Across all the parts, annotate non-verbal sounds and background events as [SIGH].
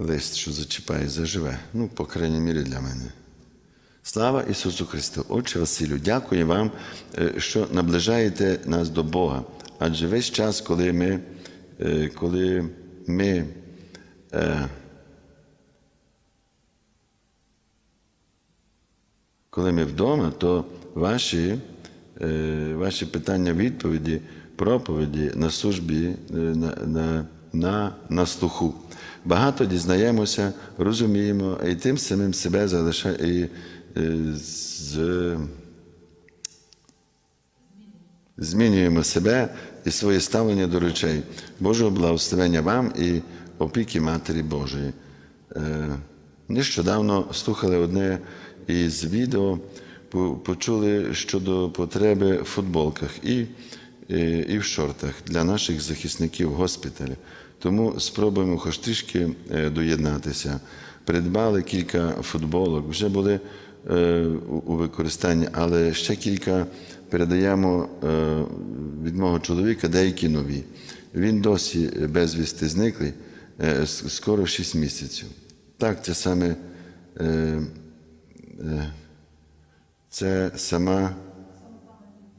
лист, що зачіпає, заживе. Ну, по крайній мірі для мене. Слава Ісусу Христу! Отче Василю, дякую вам, е, що наближаєте нас до Бога. Адже весь час, коли ми, е, коли ми е, коли ми вдома, то ваші, ваші питання відповіді, проповіді на службі на, на, на, на слуху. Багато дізнаємося, розуміємо, і тим самим себе залишаємо е, з, змінюємо себе і своє ставлення до речей. Божого благословення вам і опіки Матері Божої. Е, Нещодавно слухали одне із відео, почули щодо потреби в футболках і, і в шортах для наших захисників госпіталя. Тому спробуємо хоч трішки е, доєднатися. Придбали кілька футболок, вже були е, у використанні, але ще кілька передаємо е, від мого чоловіка, деякі нові. Він досі безвісти зниклий, скоро 6 місяців. Так, це саме це сама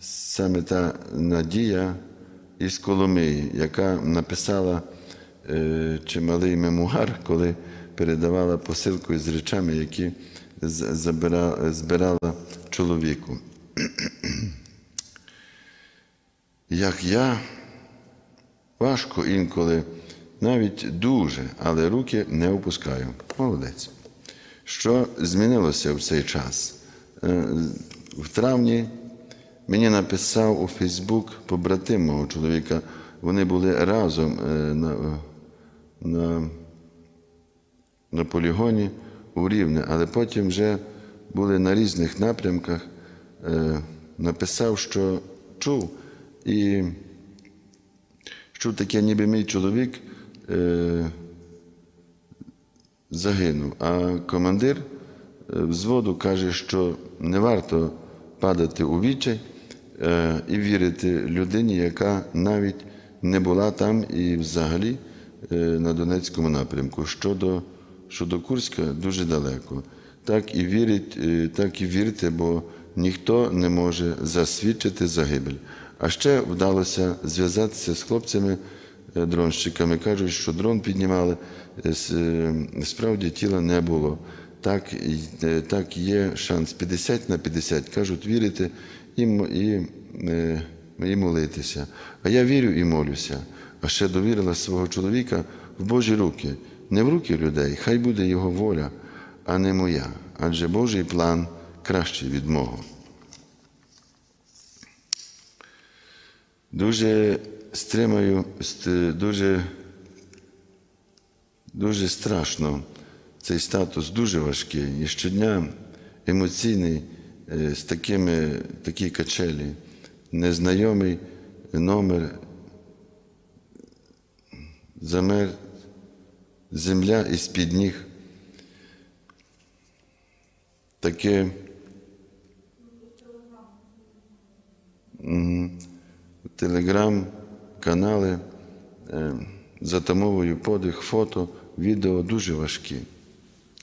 саме та Надія із Коломиї, яка написала е, чималий мемуар, коли передавала посилку з речами, які збирала чоловіку. Як я важко інколи, навіть дуже, але руки не опускаю. Молодець. Що змінилося в цей час? Е, В травні мені написав у Фейсбук побратим мого чоловіка. Вони були разом е, на, на, на полігоні у Рівне, але потім вже були на різних напрямках. Е, Написав, що чув і що таке, ніби мій чоловік е, загинув. А командир е, взводу каже, що не варто падати у відчай е, і вірити людині, яка навіть не була там і взагалі е, на Донецькому напрямку. Щодо, щодо Курська дуже далеко. Так і вірить, е, так і вірте, бо ніхто не може засвідчити загибель. А ще вдалося зв'язатися з хлопцями, е, дронщиками. Кажуть, що дрон піднімали, е, е, справді тіла не було. Так, е, так є шанс 50 на 50. Кажуть, вірити і, і, е, і молитися. А я вірю і молюся. А ще довірила свого чоловіка в Божі руки, не в руки людей, хай буде його воля, а не моя. Адже Божий план кращий від мого. Дуже стримаю, дуже, дуже страшно. Цей статус дуже важкий. І щодня емоційний, з такими такі качелі, незнайомий номер, замер. Земля із-під ніг. Таке. Телеграм-канали е, затамовую подих, фото, відео дуже важкі.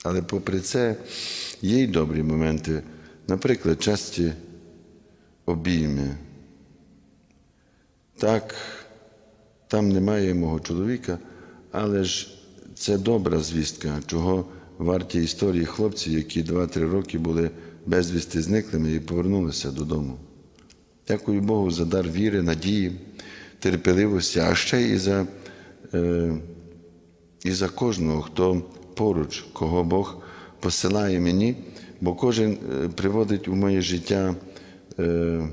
Але попри це є й добрі моменти, наприклад, часті обійми. Так, там немає мого чоловіка, але ж це добра звістка, чого варті історії хлопців, які 2-3 роки були безвісти зниклими і повернулися додому. Дякую Богу за дар віри, надії, терпеливості, а ще і за, е, і за кожного, хто поруч, кого Бог посилає мені, бо кожен е, приводить у моє життя е,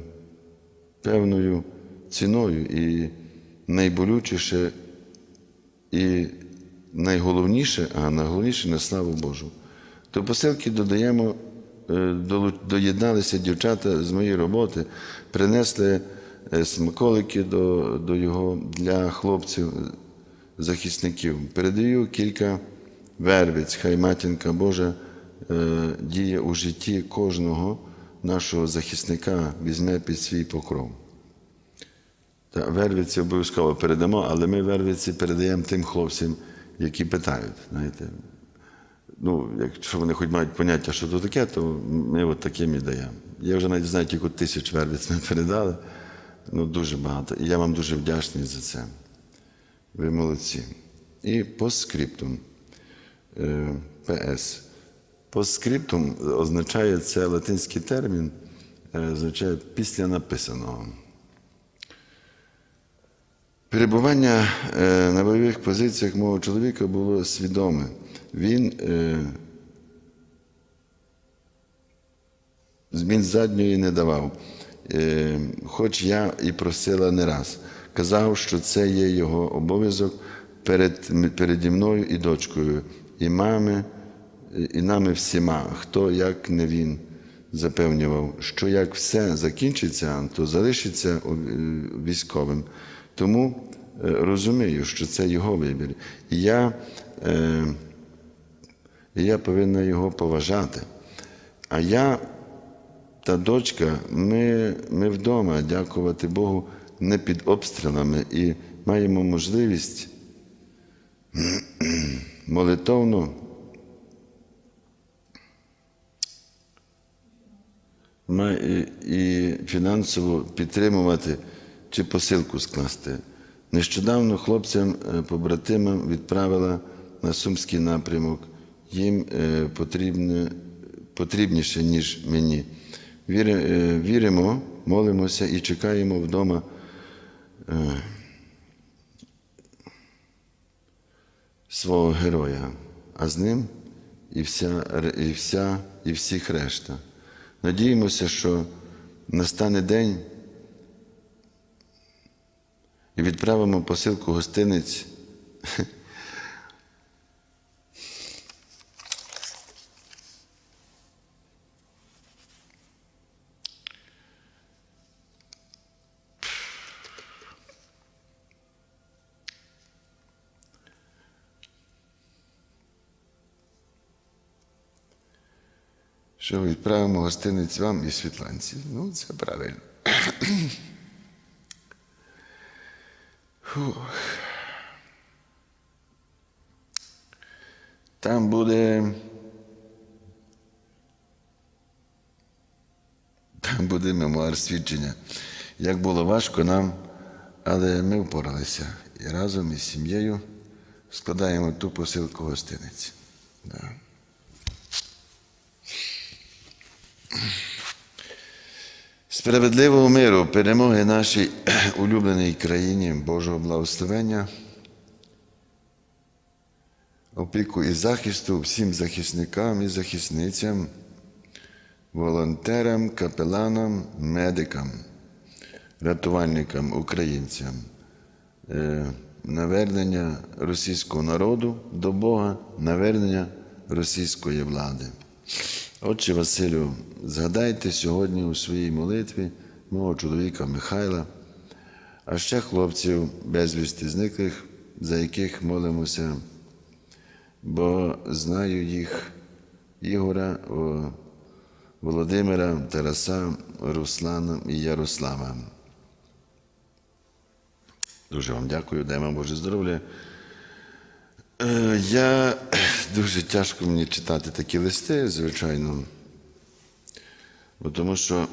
певною ціною і найболючіше, і найголовніше, а найголовніше на славу Божу. До посилки додаємо, е, доєдналися дівчата з моєї роботи, принесли е, смаколики до, до його для хлопців, захисників. Передаю кілька вервиць, хай матінка Божа діє у житті кожного нашого захисника, візьме під свій покров. Та вервиці обов'язково передамо, але ми вервиці передаємо тим хлопцям, які питають. Знаєте. Ну, якщо вони хоч мають поняття, що це таке, то ми от таким і даємо. Я вже навіть знаю, кілька тисяч вервиць ми передали. Ну, дуже багато. І я вам дуже вдячний за це. Ви молодці. І постскриптум. Е, ПС. Постскриптум означає це латинський термін, е, означає після написаного. Перебування е, на бойових позиціях мого чоловіка було свідоме. Він, е, він задньої не давав, хоч я і просила не раз. Казав, що це є його обов'язок перед, переді мною і дочкою, і мами, і нами всіма, хто як не він запевнював, що як все закінчиться, то залишиться е, військовим. Тому е, розумію, що це його вибір. І я, е, я повинна його поважати. А я та дочка, ми, ми вдома, дякувати Богу, не під обстрілами і маємо можливість [CLEARS THROAT] молитовно ма- і- фінансово підтримувати чи посилку скласти. Нещодавно хлопцям, е, відправила на Сумський напрямок. Їм е, потрібне, потрібніше, ніж мені. Е, віримо, молимося і чекаємо вдома. Свого героя, а з ним і вся, і вся, і всіх решта. Надіємося, що настане день і відправимо посилку гостиниць. Що відправимо гостиниць вам і Світланці. Ну, це правильно. Фух. Там буде. Там буде мемуар свідчення. Як було важко нам, але ми впоралися. І разом із сім'єю складаємо ту посилку гостиниць. Да. [CLEARS THROAT] Справедливого миру, перемоги нашій [CLEARS THROAT] улюбленій країні, Божого благословення, опіку і захисту всім захисникам і захисницям, волонтерам, капеланам, медикам, рятувальникам, українцям, е, навернення російського народу до Бога, навернення російської влади. Отче Василю, згадайте сьогодні у своїй молитві мого чоловіка Михайла, а ще хлопців безвісти зниклих, за яких молимося, бо знаю їх Ігора, Володимира, Тараса, Руслана і Ярослава. Дуже вам дякую, дай вам Боже здоров'я. Е, Я дуже тяжко мені читати такі листи, звичайно. Бо тому що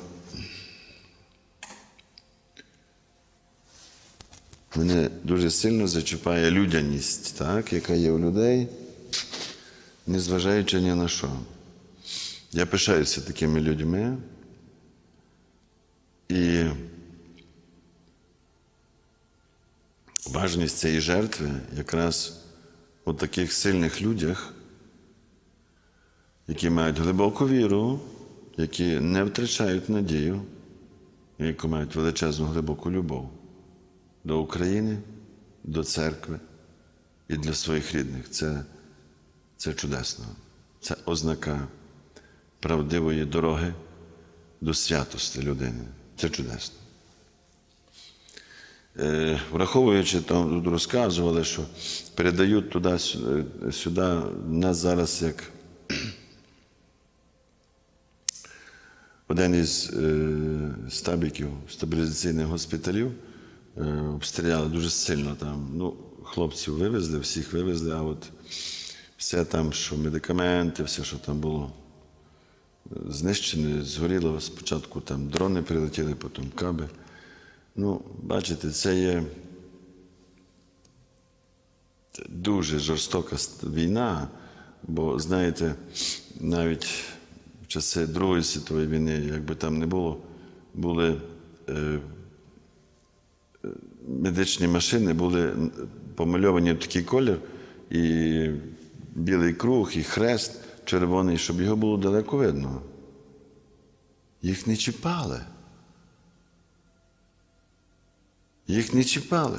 мене дуже сильно зачіпає людяність, так, яка є у людей, незважаючи ні на що. Я пишаюся такими людьми. І важність цієї жертви якраз у таких сильних людях, які мають глибоку віру, які не втрачають надію, які мають величезну глибоку любов до України, до церкви і для своїх рідних. Це, це чудесно. Це ознака правдивої дороги до святості людини. Це чудесно. Е, Враховуючи, там розказували, що передають туди сюди нас зараз як [CLEARS THROAT] один із е, стабіків стабілізаційних госпіталів е, обстріляли дуже сильно там. Ну, хлопців вивезли, всіх вивезли, а от все там, що медикаменти, все, що там було знищене, згоріло спочатку там дрони прилетіли, потім каби. Ну, бачите, це є дуже жорстока війна, бо знаєте, навіть в часи Другої світової війни, якби там не було, були е, е, медичні машини, були помальовані в такий колір, і білий круг, і хрест червоний, щоб його було далеко видно. Їх не чіпали. Їх не чіпали.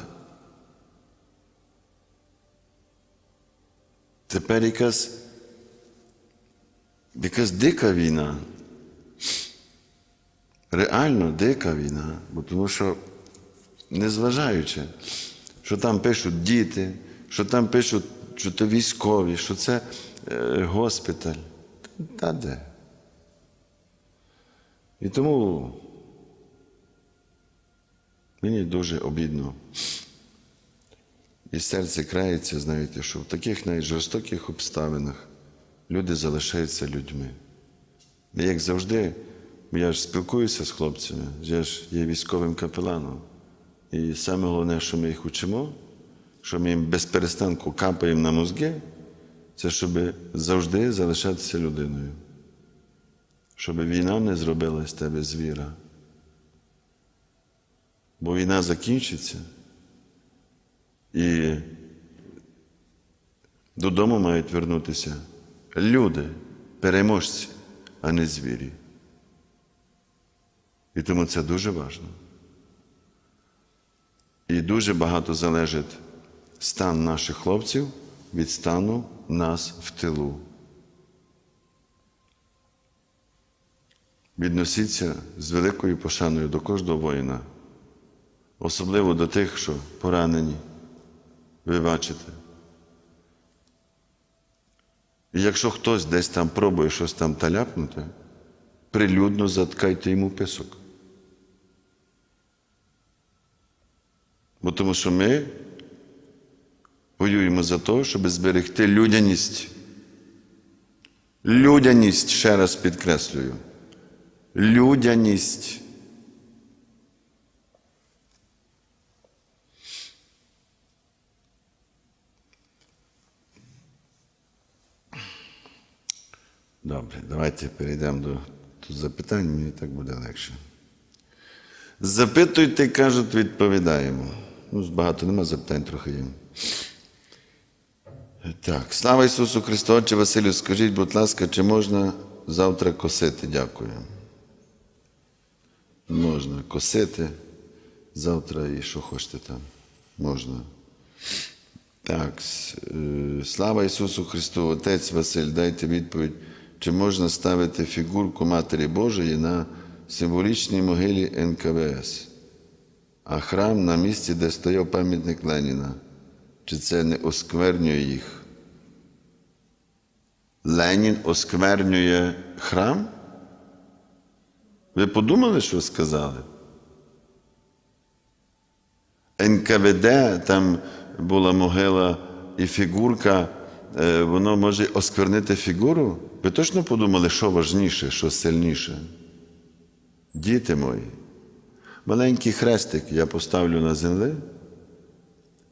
Тепер якась, якась дика війна. Реально дика війна, бо тому що, незважаючи, що там пишуть діти, що там пишуть, що то військові, що це е, госпіталь. Та де? І тому мені дуже обідно. І серце крається, знаєте, що в таких навіть жорстоких обставинах люди залишаються людьми. І як завжди, я ж спілкуюся з хлопцями, я ж є військовим капеланом. І саме головне, що ми їх учимо, що ми їм без перестанку капаємо на мозги, це щоб завжди залишатися людиною. Щоб війна не зробила з тебе звіра. Бо війна закінчиться. І додому мають вернутися люди, переможці, а не звірі. І тому це дуже важливо. І дуже багато залежить стан наших хлопців від стану нас в тилу. Відносіться з великою пошаною до кожного воїна, особливо до тих, що поранені. Ви бачите. І якщо хтось десь там пробує щось там таляпнути, прилюдно заткайте йому писок. Бо тому що ми воюємо за те, щоб зберегти людяність. Людяність, ще раз підкреслюю. Людяність. Добре, давайте перейдемо до, до запитань, мені так буде легше. Запитуйте, кажуть, відповідаємо. Ну, багато нема запитань, трохи є. Так, слава Ісусу Христу, Отче Василю, скажіть, будь ласка, чи можна завтра косити? Дякую. Можна косити завтра і що хочете там. Можна. Так, е, слава Ісусу Христу, Отець Василь, дайте відповідь, чи можна ставити фігурку Матері Божої на символічній могилі НКВС, а храм на місці, де стояв пам'ятник Леніна. Чи це не осквернює їх? Ленін осквернює храм? Ви подумали, що сказали? НКВД, там була могила і фігурка, воно може осквернити фігуру? Ви точно подумали, що важніше, що сильніше? Діти мої, маленький хрестик я поставлю на землі,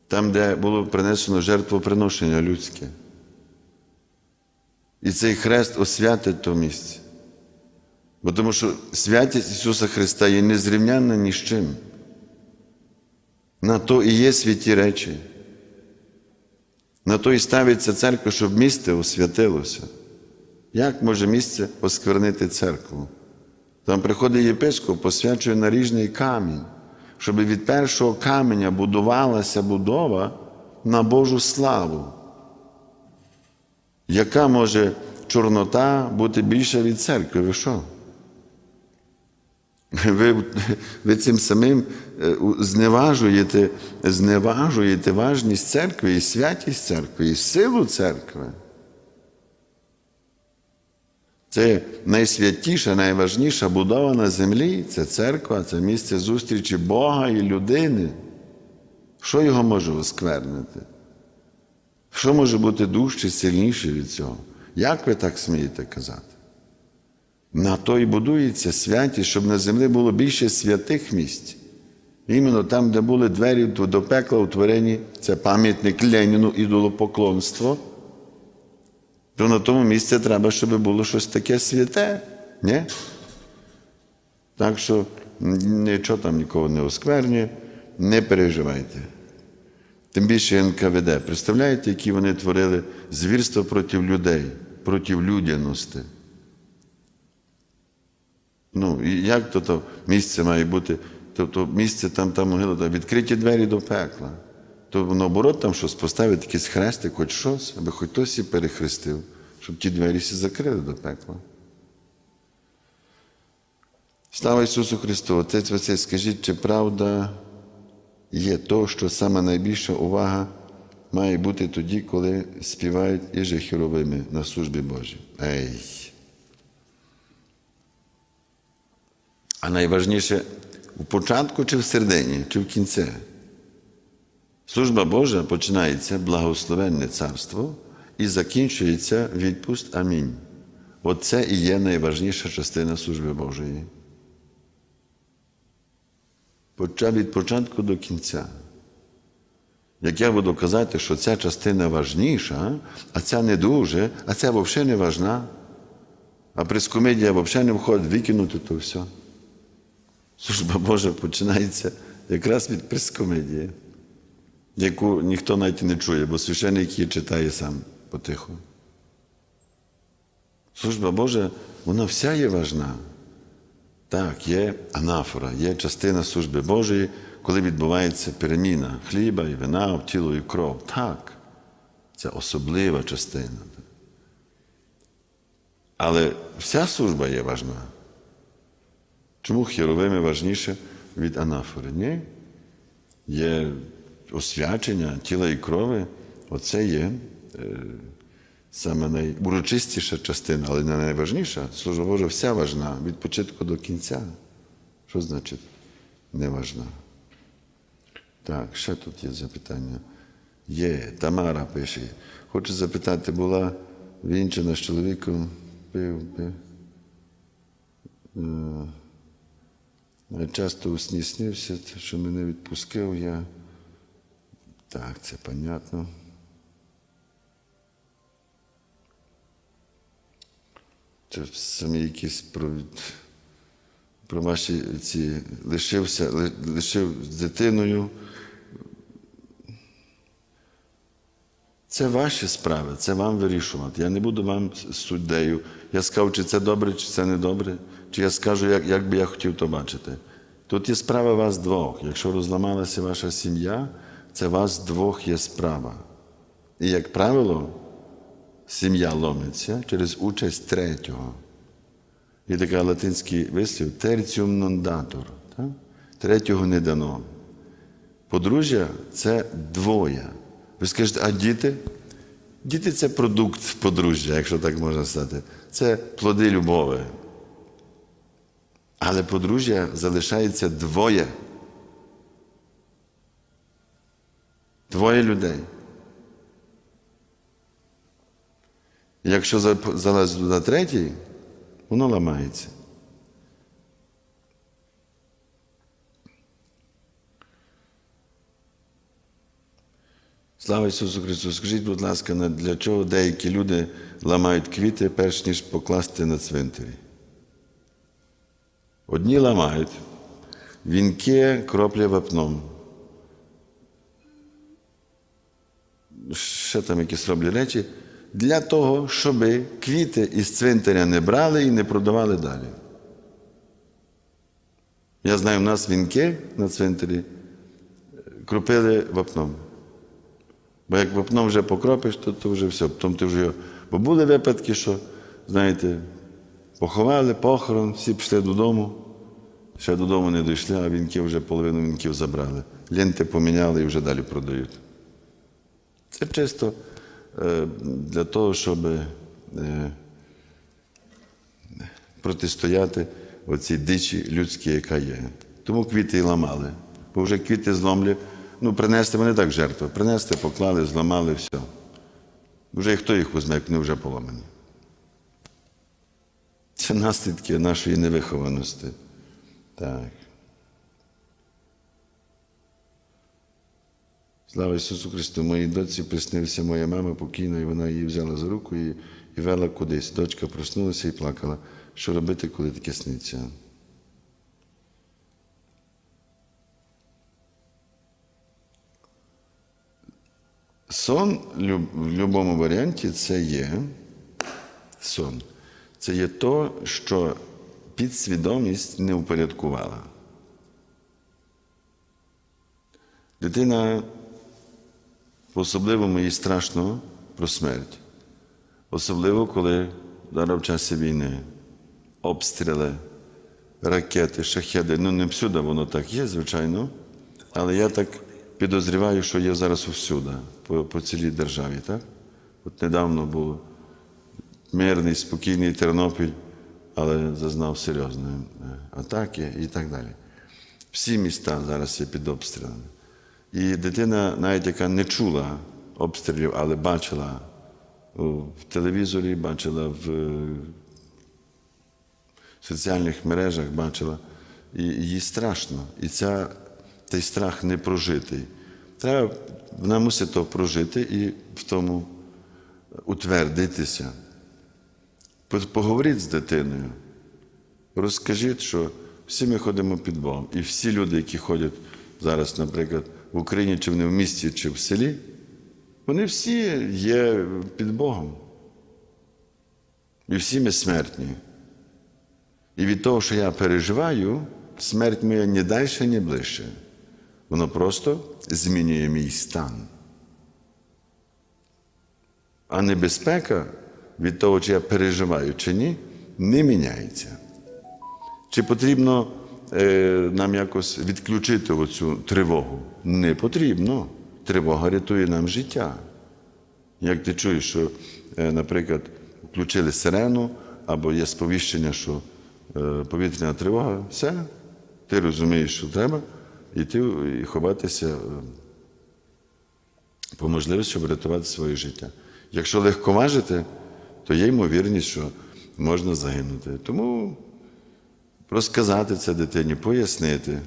там, де було принесено жертвоприношення людське. І цей хрест освятить то місце. Бо тому що святість Ісуса Христа є незрівнянна ні з чим. На то і є святі речі. На то і ставиться церква, щоб місце освятилося. Як може місце осквернити церкву? Там приходить єпископ, посвячує наріжний камінь, щоб від першого каменя будувалася будова на Божу славу. Яка може чорнота бути більша від церкви? Ви що? [LAUGHS] Ви, ви цим самим е, зневажуєте, зневажуєте важність церкви і святість церкви, і силу церкви. Це найсвятіша, найважніша будова на землі це церква, це місце зустрічі Бога і людини. Що його може осквернити? Що може бути дужче, сильніше від цього? Як ви так смієте казати? На то і будується святість, щоб на землі було більше святих місць. Іменно там, де були двері до пекла утворені, це пам'ятник Леніну, ідолопоклонство, то на тому місці треба, щоб було щось таке святе. Ні? Так що нічого там нікого не осквернює, не переживайте. Тим більше НКВД. Представляєте, які вони творили звірства проти людей, проти людяності. Ну, і як то, то місце має бути? Тобто місце там, там могила, то відкриті двері до пекла. То наоборот, там щось поставити якийсь хрестик, хоч щось, аби хоч хтось і перехрестив, щоб ті двері всі закрили до пекла. Слава Ісусу Христу! Отець Василь, скажіть, чи правда є то, що саме найбільша увага має бути тоді, коли співають і же хіровими на службі Божій? Ей! А найважніше у початку чи в середині, чи в кінці. Служба Божа починається благословенне царство і закінчується відпуст Амінь. Оце і є найважніша частина служби Божої. Почав від початку до кінця. Як я буду казати, що ця частина важніша, а ця не дуже, а ця взагалі не важна, а прескомедія взагалі не входить, викинути то все. Служба Божа починається якраз від прескомедії, яку ніхто навіть не чує, бо священник її читає сам потиху. Служба Божа, вона вся є важна. Так, є анафора, є частина служби Божої, коли відбувається переміна хліба і вина в тіло і кров. Так, це особлива частина. Але вся служба є важна. Чому хіровими важніше від анафори? Ні? Є освячення тіла і крови, оце є е, саме найурочистіша частина, але не найважніша. Служба Божа вся важна від початку до кінця. Що значить не важна? Так, ще тут є запитання. Є, Тамара пише. Хочу запитати, була вінчена з чоловіком, пив, пив. Часто у сні снився, що мене відпускав я. Так, це понятно. Це самі якісь про, про ваші ці лишився, ли- лишив з дитиною. Це ваші справи, це вам вирішувати. Я не буду вам суддею. Я скажу, чи це добре, чи це не добре, чи я скажу, як, як би я хотів то бачити. Тут є справа вас двох. Якщо розламалася ваша сім'я, це вас двох є справа. І, як правило, сім'я ломиться через участь третього. Є такий латинський вислів терціум datur. Так? Третього не дано. Подружжя це двоє. Ви скажете, а діти? Діти це продукт подружжя, якщо так можна сказати. Це плоди любові. Але подружжя залишається двоє. Двоє людей. Якщо за- залазить туди третій, воно ламається. Слава Ісусу Христу! Скажіть, будь ласка, для чого деякі люди ламають квіти, перш ніж покласти на цвинтарі? Одні ламають, вінки кроплять вапном. Ще там якісь роблять речі для того, щоб квіти із цвинтаря не брали і не продавали далі. Я знаю, в нас вінки на цвинтарі е, кропили вапном. Бо як вапном вже покропиш, то, то вже все. Потім ти вже. Бо були випадки, що, знаєте, поховали, похорон, всі пішли додому, ще додому не дійшли, а вінки вже половину вінків забрали. Ленти поміняли і вже далі продають. Це чисто е, для того, щоб е, протистояти оцій дичі людській, яка є. Тому квіти і ламали. Бо вже квіти зломлі. Ну, принести вони так жертви. Принести, поклали, зламали, все. Вже хто їх візьме, вони вже поламані. Це наслідки нашої невихованості. Так. Слава Ісусу Христу! Моїй доці приснився моя мама покійна, і вона її взяла за руку і, і вела кудись. Дочка проснулася і плакала. Що робити, коли таке сниться? Сон в будь-якому варіанті це є сон. Це є то, що підсвідомість не упорядкувала. Дитина по-особливому їй страшно про смерть. Особливо, коли зараз в часі війни обстріли, ракети, шахеди. Ну, не всюди воно так є, звичайно. Але я так підозріваю, що є зараз усюди, по, по цілій державі. Так? От недавно був мирний, спокійний Тернопіль, але зазнав серйозної е, атаки і так далі. Всі міста зараз є під обстрілами. І дитина, навіть яка не чула обстрілів, але бачила в телевізорі, бачила в е, соціальних мережах, бачила, і їй страшно. І ця, цей страх не прожитий. Треба, вона мусить то прожити і в тому утвердитися. По- Поговоріть з дитиною. Розкажіть, що всі ми ходимо під Богом. І всі люди, які ходять зараз, наприклад, в Україні, чи вони в місті, чи в селі, вони всі є під Богом. І всі ми смертні. І від того, що я переживаю, смерть моя ні далі, ні ближче. Воно просто змінює мій стан. А небезпека від того, чи я переживаю чи ні, не міняється. Чи потрібно е, нам якось відключити оцю тривогу? Не потрібно. Тривога рятує нам життя. Як ти чуєш, що, е, наприклад, включили сирену або є сповіщення, що е, повітряна тривога, все, ти розумієш, що треба йти і ховатися е, по можливості, щоб врятувати своє життя. Якщо легковажити, то є ймовірність, що можна загинути. Тому розказати це дитині, пояснити,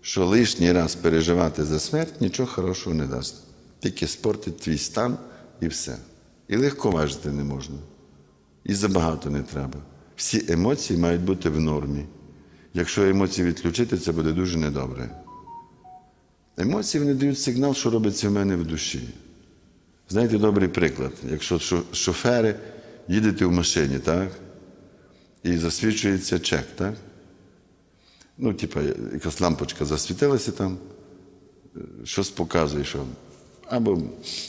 що лишній раз переживати за смерть нічого хорошого не дасть. Тільки спортить твій стан і все. І легковажити не можна. І забагато не треба. Всі емоції мають бути в нормі. Якщо емоції відключити, це буде дуже недобре. Емоції вони дають сигнал, що робиться в мене в душі. Знаєте, добрий приклад. Якщо шофери їдете в машині, так? І засвідчується чек, так? Ну, типа, якась лампочка засвітилася там, щось показує, що або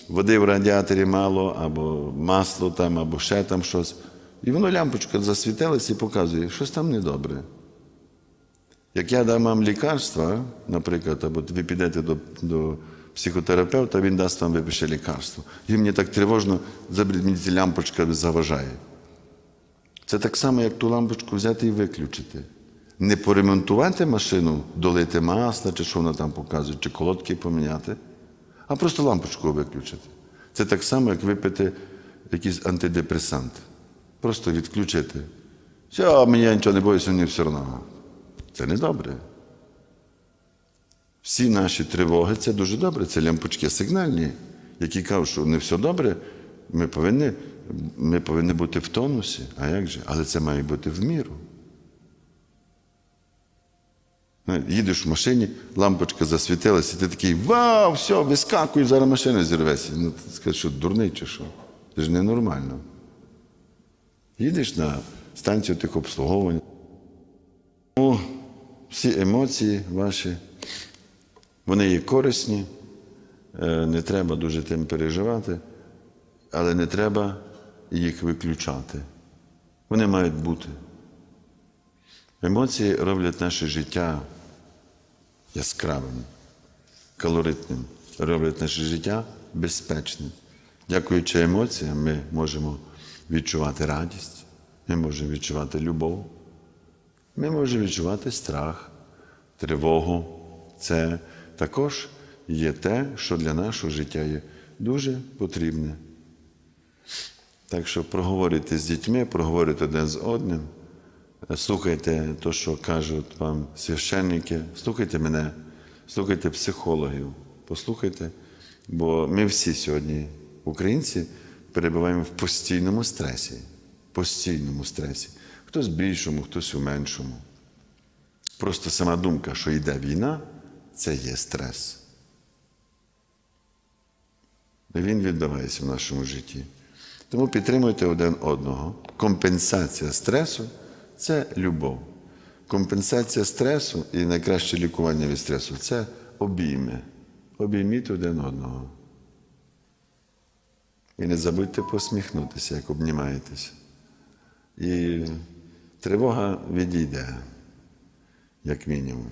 води в радіаторі мало, або масло там, або ще там щось. І воно лямпочка засвітилася і показує, щось там недобре. Як я дам вам лікарства, наприклад, або ви підете до, до психотерапевта, він дасть вам випише лікарство. І мені так тривожно, мені ця лямпочка заважає. Це так само, як ту лампочку взяти і виключити. Не поремонтувати машину, долити масла, чи що вона там показує, чи колодки поміняти, а просто лампочку виключити. Це так само, як випити якийсь антидепресант. Просто відключити. Все, мені я нічого не боюся, мені все одно. Це не добре. Всі наші тривоги це дуже добре. Це лямпочки сигнальні, які кажуть, що не все добре. Ми повинні, ми повинні бути в тонусі. А як же? Але це має бути в міру. Їдеш в машині, лампочка засвітилася, і ти такий вау, все, вискакуй, зараз машина зірветься. Ну, ти скажеш, що дурний чи що? Це ж ненормально. Їдеш на станцію техобслуговування. Тому всі емоції ваші, вони є корисні, е, не треба дуже тим переживати, але не треба їх виключати. Вони мають бути. Емоції роблять наше життя яскравим, калоритним, роблять наше життя безпечним. Дякуючи емоціям, ми можемо відчувати радість, ми можемо відчувати любов, ми можемо відчувати страх, тривогу. Це також є те, що для нашого життя є дуже потрібне. Так що проговорюйте з дітьми, проговорюйте один з одним, слухайте те, що кажуть вам священники, слухайте мене, слухайте психологів, послухайте, бо ми всі сьогодні, українці, перебуваємо в постійному стресі. Постійному стресі. Хтось в більшому, хтось у меншому. Просто сама думка, що йде війна, це є стрес. Він відбувається в нашому житті. Тому підтримуйте один одного. Компенсація стресу це любов. Компенсація стресу і найкраще лікування від стресу це обійми. Обійміть один одного. І не забудьте посміхнутися, як обнімаєтеся. І тривога відійде, як мінімум.